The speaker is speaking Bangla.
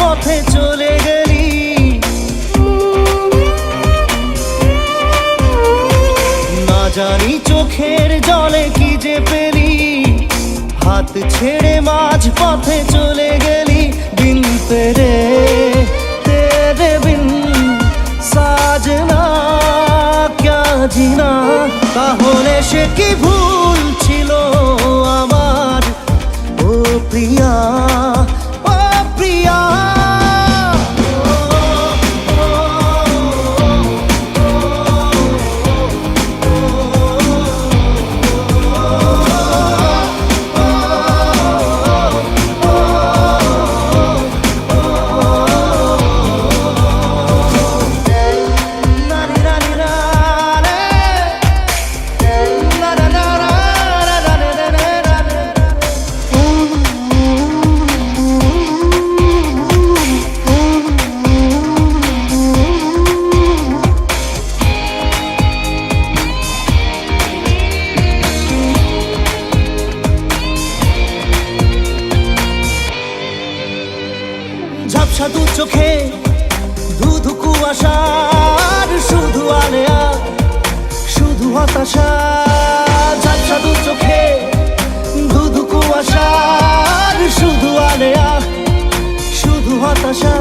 পথে চলে গেলি। না জানি চোখের জলে কি যে পেলি। হাত ছেড়ে মাঝ পথে চলে গেলি। বিন পেরে সাজনা তাহলে সে কি ভুল ছিল আমার? ও প্রিয়া ঝাপসা দু চোখে ধুধু কুয়াশার শুধু আলেয়া, শুধু হতাশা। ঝাপসা দু চোখে ধুধু কুয়াশার শুধু আলেয়া, শুধু হতাশা।